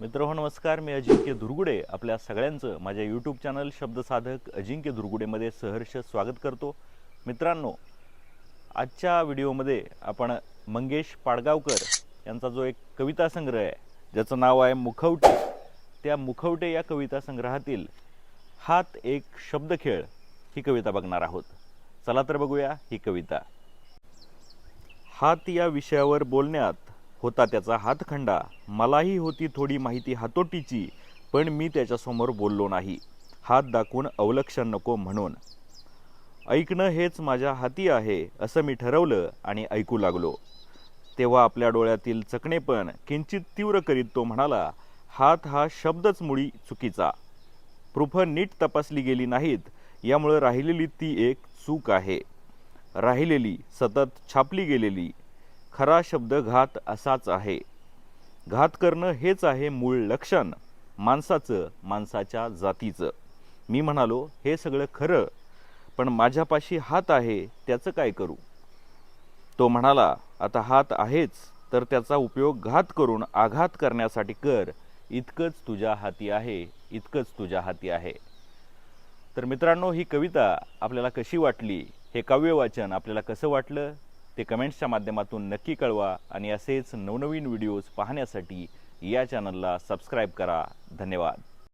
मित्रहो नमस्कार. मी अजिंक्य दुर्गुडे. आपल्या सगळ्यांचं माझ्या यूट्यूब चॅनल शब्दसाधक अजिंक्य दुर्गुडेमध्ये सहर्ष स्वागत करतो. मित्रांनो आजच्या व्हिडिओमध्ये आपण मंगेश पाडगावकर यांचा जो एक कविता संग्रह आहे ज्याचं नाव आहे मुखवटे. त्या मुखवटे या कविता संग्रहातील हात एक शब्दखेळ ही कविता बघणार आहोत. चला तर बघूया ही कविता. हात या विषयावर बोलण्यात होता त्याचा हातखंडा. मलाही होती थोडी माहिती हातोटीची पण मी त्याच्यासमोर बोललो नाही. हात दाखवून अवलक्षण नको म्हणून. ऐकणं हेच माझ्या हाती आहे असं मी ठरवलं आणि ऐकू लागलो. तेव्हा आपल्या डोळ्यातील चकणेपण किंचित तीव्र करीत तो म्हणाला हात हा शब्दच मुळी चुकीचा. प्रूफ नीट तपासली गेली नाहीत यामुळे राहिलेली ती एक चूक आहे. राहिलेली सतत छापली गेलेली खरा शब्द घात असाच आहे. घात करणं हेच आहे मूळ लक्षण माणसाचं माणसाच्या जातीचं. मी म्हणालो हे सगळं खरं पण माझ्यापाशी हात आहे त्याचं काय करू? तो म्हणाला आता हात आहेच तर त्याचा उपयोग घात करून आघात करण्यासाठी कर इतकंच तुझ्या हाती आहे इतकंच तुझ्या हाती आहे. तर मित्रांनो ही कविता आपल्याला कशी वाटली? हे काव्यवाचन आपल्याला कसं वाटलं? ते कमेंट्सच्या माध्यमातून नक्की कळवा आणि असेच नवनवीन व्हिडिओज पाहण्यासाठी या चॅनलला सबस्क्राईब करा. धन्यवाद.